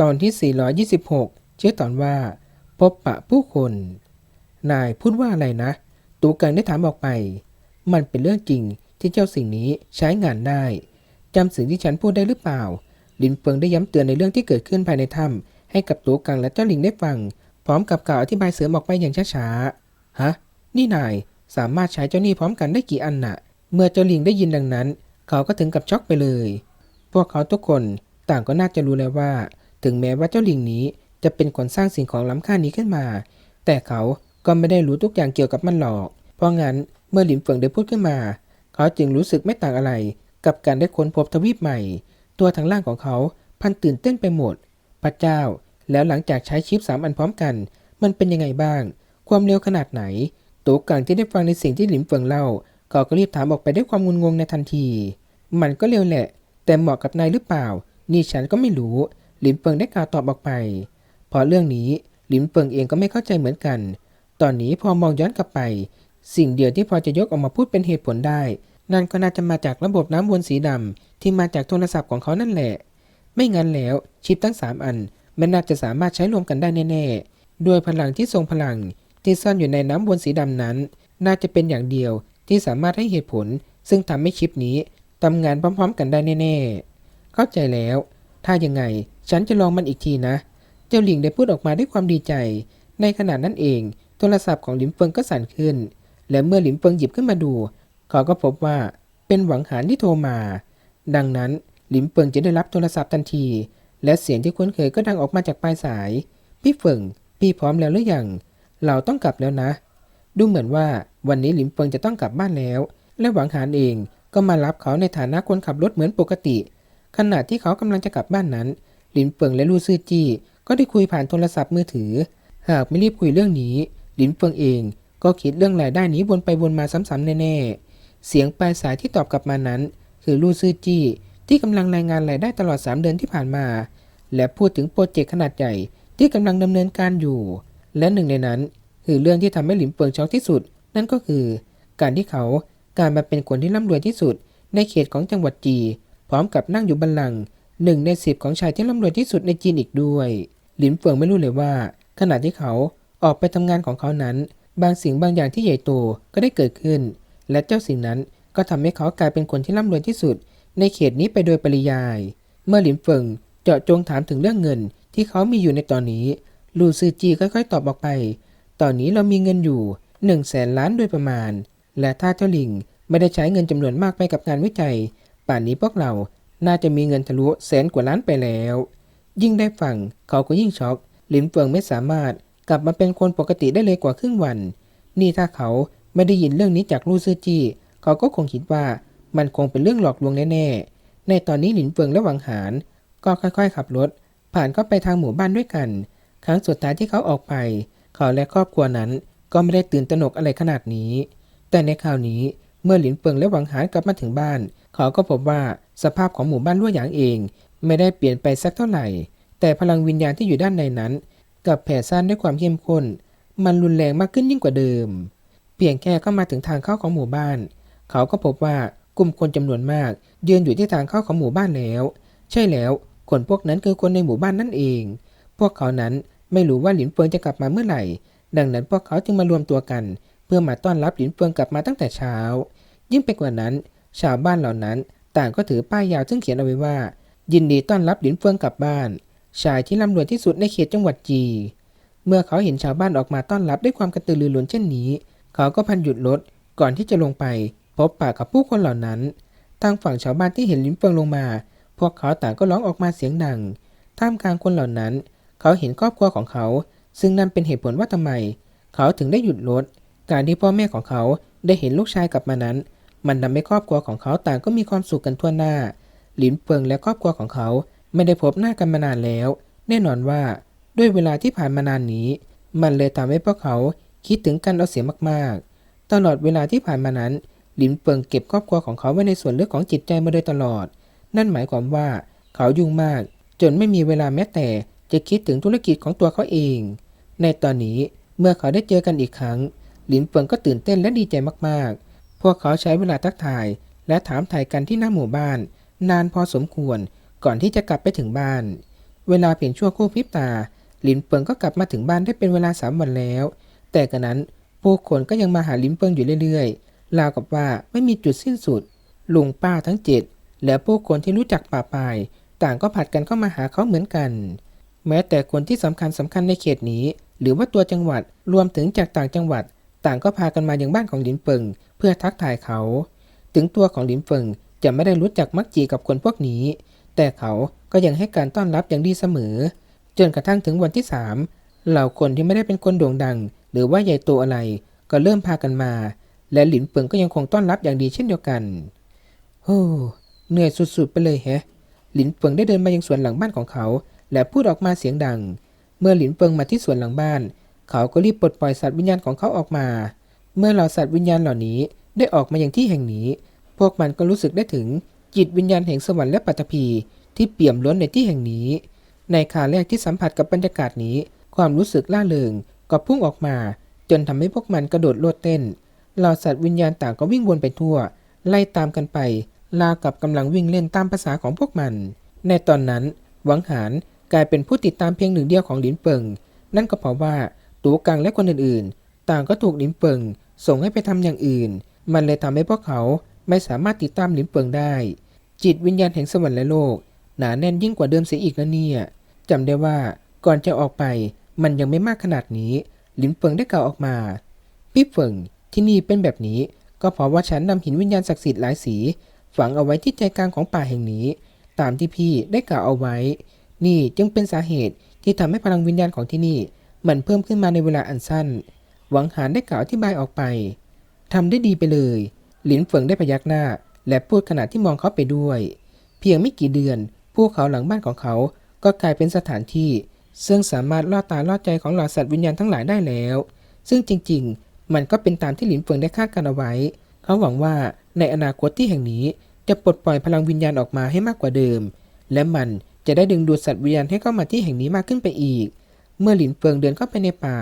ตอนที่ 426 ชื่อตอนว่า พบปะผู้คน นายพูดว่าอะไรนะ ตูกังได้ถามออกไป มันเป็นเรื่องจริงที่เจ้าสิ่งนี้ใช้งานได้จำสิ่งที่ฉันพูดได้หรือเปล่า ลินเฟิงได้ย้ำเตือนในเรื่องที่เกิดขึ้นภายในถ้ำให้กับตูกังและเจ้าลิงได้ฟัง พร้อมกับกล่าวอธิบายเสริมออกไปอย่างช้าๆ ฮะ นี่นายสามารถใช้เจ้านี่พร้อมกันได้กี่อันน่ะ เมื่อเจ้าลิงได้ยินดังนั้น เขาก็ถึงกับช็อกไปเลย พวกเขาทุกคนต่างก็น่าจะรู้แล้วว่า ถึงแม้ว่าเจ้าลิงนี้จะเป็นคนสร้างสิ่งของล้ำค่านี้ขึ้นมา แต่เขาก็ไม่ได้รู้ทุกอย่างเกี่ยวกับมันหรอก เพราะงั้นเมื่อหลินเฟิงได้พูดขึ้นมา เขาจึงรู้สึกไม่ต่างอะไร กับการได้ค้นพบทวีปใหม่ ตัวทางล่างของเขาพันตื่นเต้นไปหมด พระเจ้า แล้วหลังจากใช้ชิปสามอันพร้อมกัน มันเป็นยังไงบ้าง ความเร็วขนาดไหนตัวกลางที่ได้ฟังในสิ่งที่หลินเฟิงเล่าเขาก็รีบถามออกไปด้วยความงุนงงในทันที มันก็เร็วแหละ แต่เหมาะกับนายหรือเปล่า นี่ฉันก็ไม่รู้ หลินเฟิงได้กล่าวตอบออกไปเพราะเรื่องนี้หลินเฟิงเองก็ไม่เข้าใจเหมือนกัน ตอนนี้พอมองย้อนกลับไป สิ่งเดียวที่พอจะยกออกมาพูดเป็นเหตุผลได้ นั่นก็น่าจะมาจากระบบน้ำวนสีดำที่มาจากโทรศัพท์ของเขานั่นแหละ ไม่งั้นแล้วชิปทั้งสามอันมันน่าจะสามารถใช้รวมกันได้แน่ๆ ด้วยพลังที่ทรงพลังที่ซ่อนอยู่ในน้ำวนสีดำนั้น น่าจะเป็นอย่างเดียวที่สามารถให้เหตุผล ซึ่งทำให้ชิปนี้ทำงานพร้อม ๆ กันได้แน่ๆ เข้าใจแล้ว ถ้ายังไง ฉันจะลองมันอีกทีนะ เจ้าหลิงได้พูดออกมาด้วยความดีใจ ในขณะนั้นเอง โทรศัพท์ของหลิมเฟิงก็สั่นขึ้น และเมื่อหลิมเฟิงหยิบขึ้นมาดู เขาก็พบว่าเป็นหวังหานที่โทรมา ดังนั้นหลิมเฟิงจะได้รับโทรศัพท์ทันที และเสียงที่คุ้นเคยก็ดังออกมาจากปลายสาย พี่เฟิงพี่พร้อมแล้วหรือยัง เราต้องกลับแล้วนะ ดูเหมือนว่าวันนี้หลิมเฟิงจะต้องกลับบ้านแล้ว และหวังหานเองก็มารับเขาในฐานะคนขับรถเหมือนปกติ ขณะที่เขากำลังจะกลับบ้านนั้น หลินเฟิงและลู่ซื่อจี้ก็ได้คุยผ่านโทรศัพท์มือถือ หากไม่รีบคุยเรื่องนี้ หลินเฟิงเองก็คิดเรื่องรายได้นี้วนไปวนมาซ้ำๆแน่ๆ เสียงปลายสายที่ตอบกลับมานั้น คือลู่ซื่อจี้ที่กำลังรายงานรายได้ตลอด 3 เดือนที่ผ่านมา และพูดถึงโปรเจกต์ขนาดใหญ่ที่กำลังดำเนินการอยู่ และหนึ่งในนั้น คือเรื่องที่ทำให้หลินเฟิงช็อกที่สุด นั่นก็คือ การที่เขาการมาเป็นคนที่ร่ำรวยที่สุด ในเขตของจังหวัดจี พร้อมกับนั่งอยู่บัลลังก์ หนึ่งในสิบของชายที่ร่ำรวยที่สุดในจีนอีกด้วย หลินเฟิงไม่รู้เลยว่า ขณะที่เขาออกไปทำงานของเขานั้น บางสิ่งบางอย่างที่ใหญ่โตก็ได้เกิดขึ้น และเจ้าสิ่งนั้นก็ทำให้เขากลายเป็นคนที่ร่ำรวยที่สุด ในเขตนี้ไปโดยปริยาย เมื่อหลินเฟิงเจาะจงถามถึงเรื่องเงินที่เขามีอยู่ในตอนนี้ลูซือจีค่อยๆตอบออกไป ตอนนี้เรามีเงินอยู่1นึ่งแสนล้านโดยประมาณ และถ้าเจ้าลิงไม่ได้ใช้เงินจำนวนมากไปกับงานวิจัย ป่านนี้พวกเรา น่าจะมีเงินทะลุแสนกว่าล้านไปแล้ว ยิ่งได้ฟังเขาก็ยิ่งช็อกหลินเฟิงไม่สามารถกลับมาเป็นคนปกติได้เลยกว่าครึ่งวัน นี่ถ้าเขาไม่ได้ยินเรื่องนี้จากลู่ซื่อจี้เขาก็คงคิดว่ามันคงเป็นเรื่องหลอกลวงแน่ๆ ในตอนนี้หลินเฟิงและหวังหานก็ค่อยๆ ขับรถ ผ่านเข้าไปทางหมู่บ้านด้วยกัน ครั้งสุดท้ายที่เขาออกไป เขาและครอบครัวนั้นก็ไม่ได้ตื่นตระหนกอะไรขนาดนี้ แต่ในคราวนี้เมื่อหลินเปิงและหวังหานกลับมาถึงบ้าน เขาก็พบว่า สภาพของหมู่บ้านลั่วหยางเอง ไม่ได้เปลี่ยนไปสักเท่าไหร่ แต่พลังวิญญาณที่อยู่ด้านในนั้นกับแผ่ซ่านด้วยความเข้มข้น มันรุนแรงมากขึ้นยิ่งกว่าเดิม เพียงแค่เข้ามาถึงทางเข้าของหมู่บ้าน เขาก็พบว่ากลุ่มคนจำนวนมากยืนอยู่ที่ทางเข้าของหมู่บ้านแล้ว ใช่แล้วคนพวกนั้นคือคนในหมู่บ้านนั่นเอง พวกเขานั้นไม่รู้ว่าหลินเฟิงจะกลับมาเมื่อไหร่ ดังนั้นพวกเขาจึงมารวมตัวกัน เพื่อมาต้อนรับหลินเฟิงกลับมาตั้งแต่เช้า ยิ่งไปกว่านั้น ชาวบ้านเหล่านั้น ต่างก็ถือป้ายยาวซึ่งเขียนเอาไว้ว่า ยินดีต้อนรับหลินเฟิงกลับบ้าน ชายที่ร่ำรวยที่สุดในเขตจังหวัดจี เมื่อเขาเห็นชาวบ้านออกมาต้อนรับด้วยความกระตือรือร้นเช่นนี้ เขาก็พันหยุดรถก่อนที่จะลงไป พบปะกับผู้คนเหล่านั้น ทางฝั่งชาวบ้านที่เห็นหลินเฟิงลงมา พวกเขาต่างก็ร้องออกมาเสียงดัง ท่ามกลางคนเหล่านั้น เขาเห็นครอบครัวของเขา ซึ่งนั่นเป็นเหตุผลว่าทำไม เขาถึงได้หยุดรถ การที่พ่อแม่ของเขาได้เห็นลูกชายกลับมานั้น มันทำให้ครอบครัวของเขาต่างก็มีความสุขกันทั่วหน้า หลินเฟิงและครอบครัวของเขาไม่ได้พบหน้ากันมานานแล้ว แน่นอนว่าด้วยเวลาที่ผ่านมานานนี้ มันเลยทำให้พวกเขาคิดถึงกันเอาเสียมากๆ ตลอดเวลาที่ผ่านมานั้น หลินเฟิงเก็บครอบครัวของเขาไว้ในส่วนลึกของจิตใจมาโดยตลอด นั่นหมายความว่าเขายุ่งมาก จนไม่มีเวลาแม้แต่จะคิดถึงธุรกิจของตัวเขาเอง ในตอนนี้เมื่อเขาได้เจอกันอีกครั้ง หลินเฟิงก็ตื่นเต้นและดีใจมากๆ พวกเขาใช้เวลาทักทาย และถามถ่ายกันที่หน้าหมู่บ้าน นานพอสมควรก่อนที่จะกลับไปถึงบ้าน เวลาเพียงชั่วครู่พริบตา ลินเปิงก็กลับมาถึงบ้านได้เป็นเวลาสามวันแล้ว แต่กระนั้นผู้คนก็ยังมาหาลินเปิงอยู่เรื่อยๆราวกับว่าไม่มีจุดสิ้นสุด ลุงป้าทั้งเจ็ดและผู้คนที่รู้จักป่าปาย ต่างก็ผัดกันเข้ามาหาเขาเหมือนกัน แม้แต่คนที่สำคัญสำคัญในเขตนี้ หรือว่าตัวจังหวัดรวมถึงจากต่างจังหวัด ต่างก็พากันมายังบ้านของหลินเปิงเพื่อทักทายเขา ถึงตัวของหลินเฟิงจะไม่ได้รู้จักมักจีกับคนพวกนี้ แต่เขาก็ยังให้การต้อนรับอย่างดีเสมอ จนกระทั่งถึงวันที่สามเหล่าคนที่ไม่ได้เป็นคนโด่งดัง หรือว่าใหญ่โตอะไร ก็เริ่มพากันมา และหลินเปิงก็ยังคงต้อนรับอย่างดีเช่นเดียวกันโอ้เหนื่อยสุดๆไปเลยแฮะ หลินเฟิงได้เดินมายังสวนหลังบ้านของเขา และพูดออกมาเสียงดัง เมื่อหลินเฟิงมาที่สวนหลังบ้าน เขาก็รีบปลดปล่อยสัตว์วิญญาณของเขาออกมา เมื่อเหล่าสัตว์วิญญาณเหล่านี้ได้ออกมาอย่างที่แห่งนี้ พวกมันก็รู้สึกได้ถึงจิตวิญญาณแห่งสวรรค์และปัตภีที่เปี่ยมล้นในที่แห่งนี้ ในคราแรกที่สัมผัสกับบรรยากาศนี้ ความรู้สึกล่าเริงก็พุ่งออกมา จนทำให้พวกมันกระโดดโลดเต้น เหล่าสัตว์วิญญาณต่างก็วิ่งวนไปทั่ว ไล่ตามกันไปรากับกำลังวิ่งเล่นตามภาษาของพวกมัน ในตอนนั้น หวังหานกลายเป็นผู้ติดตามเพียงหนึ่งเดียวของหลินเปิง นั่นก็เพราะว่า ตูกังและคนอื่นๆ ต่างก็ถูกหลินเปิงส่งให้ไปทำอย่างอื่น มันเลยทำให้พวกเขาไม่สามารถติดตามหลินเปิงได้ จิตวิญญาณแห่งสวรรค์และโลก หนาแน่นยิ่งกว่าเดิมเสียอีกนะเนี่ยจำได้ว่าก่อนจะออกไปมันยังไม่มากขนาดนี้ หลินเปิงได้กล่าวออกมาพี่เฟิงที่นี่เป็นแบบนี้ ก็เพราะว่าฉันนำหินวิญญาณศักดิ์สิทธิ์หลายสี ฝังเอาไว้ที่ใจกลางของป่าแห่งนี้ ตามที่พี่ได้กล่าวเอาไว้ นี่จึงเป็นสาเหตุที่ทำให้พลังวิญญาณของที่นี่ มันเพิ่มขึ้นมาในเวลาอันสั้น หวังหานได้กล่าวอธิบายออกไปทำได้ดีไปเลย หลินเฟิงได้พยักหน้า และพูดขณะที่มองเขาไปด้วย เพียงไม่กี่เดือน ภูเขาหลังบ้านของเขาก็กลายเป็นสถานที่ ซึ่งสามารถล่อตาล่อใจของเหล่าสัตว์วิญญาณทั้งหลายได้แล้ว ซึ่งจริง ๆ มันก็เป็นตามที่หลินเฟิงได้คาดการเอาไว้ เขาหวังว่าในอนาคตที่แห่งนี้จะปลดปล่อยพลังวิญญาณออกมาให้มากกว่าเดิม และมันจะได้ดึงดูดสัตว์วิญญาณให้เข้ามาที่แห่งนี้มากขึ้นไปอีก เมื่อหลินเฟิงเดินเข้าไปในป่า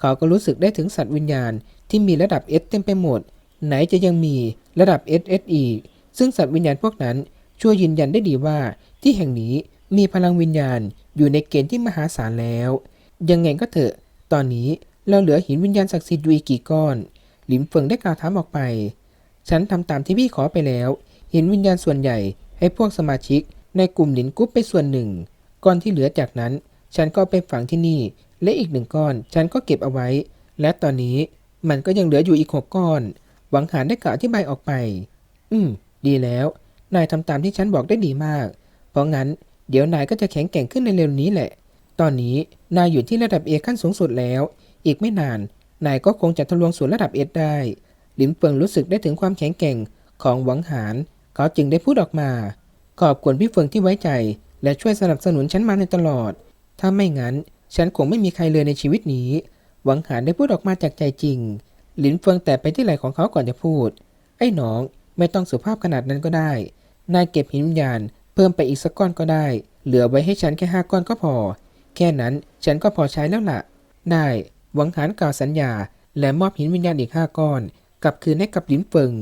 เขาก็รู้สึกได้ถึงสัตว์วิญญาณที่มีระดับ S เต็มไปหมด ไหนจะยังมีระดับ SS อีก ซึ่งสัตว์วิญญาณพวกนั้นช่วยยืนยันได้ดีว่าที่แห่งนี้มีพลังวิญญาณอยู่ในเกณฑ์ที่มหาศาลแล้ว ยังไงก็เถอะ ตอนนี้เราเหลือหินวิญญาณศักดิ์สิทธิ์อยู่อีกกี่ก้อน หลินเฟิงได้กล่าวถามออกไป ฉันทำตามที่พี่ขอไปแล้ว หินวิญญาณส่วนใหญ่ให้พวกสมาชิกในกลุ่มหลินกุ๊ปไปส่วนหนึ่ง ก้อนที่เหลือจากนั้น ฉันก็เอาไปฝังที่นี่ และอีกหนึ่งก้อน ฉันก็เก็บเอาไว้ และตอนนี้มันก็ยังเหลืออยู่อีกหกก้อน หวังหานได้กล่าวอธิบายออกไป อืม ดีแล้ว นายทำตามที่ฉันบอกได้ดีมาก เพราะงั้น เดี๋ยวนายก็จะแข็งแกร่งขึ้นในเร็วนี้แหละ ตอนนี้นายอยู่ที่ระดับเอขั้นสูงสุดแล้ว อีกไม่นาน นายก็คงจะทะลวงสู่ระดับเอได้ หลินเฟิงรู้สึกได้ถึงความแข็งแกร่งของหวังหาน เขาจึงได้พูดออกมา ขอบคุณพี่เฟิงที่ไว้ใจ และช่วยสนับสนุนฉันมาในตลอด ถ้าไม่งั้น ฉันคงไม่มีใครเลยในชีวิตนี้ หวังหานได้พูดออกมาจากใจจริง หลินเฟิงแต่ไปที่ไหล่ของเขาก่อนจะพูด ไอ้หนองไม่ต้องสุภาพขนาดนั้นก็ได้ นายเก็บหินวิญญาณเพิ่มไปอีกสักก้อนก็ได้ เหลือไว้ให้ฉันแค่ห้าก้อนก็พอ แค่นั้นฉันก็พอใช้แล้วล่ะ ได้หวังหานกล่าวสัญญา และมอบหินวิญญาณอีกห้าก้อนกลับคืนให้กับหลินเฟิง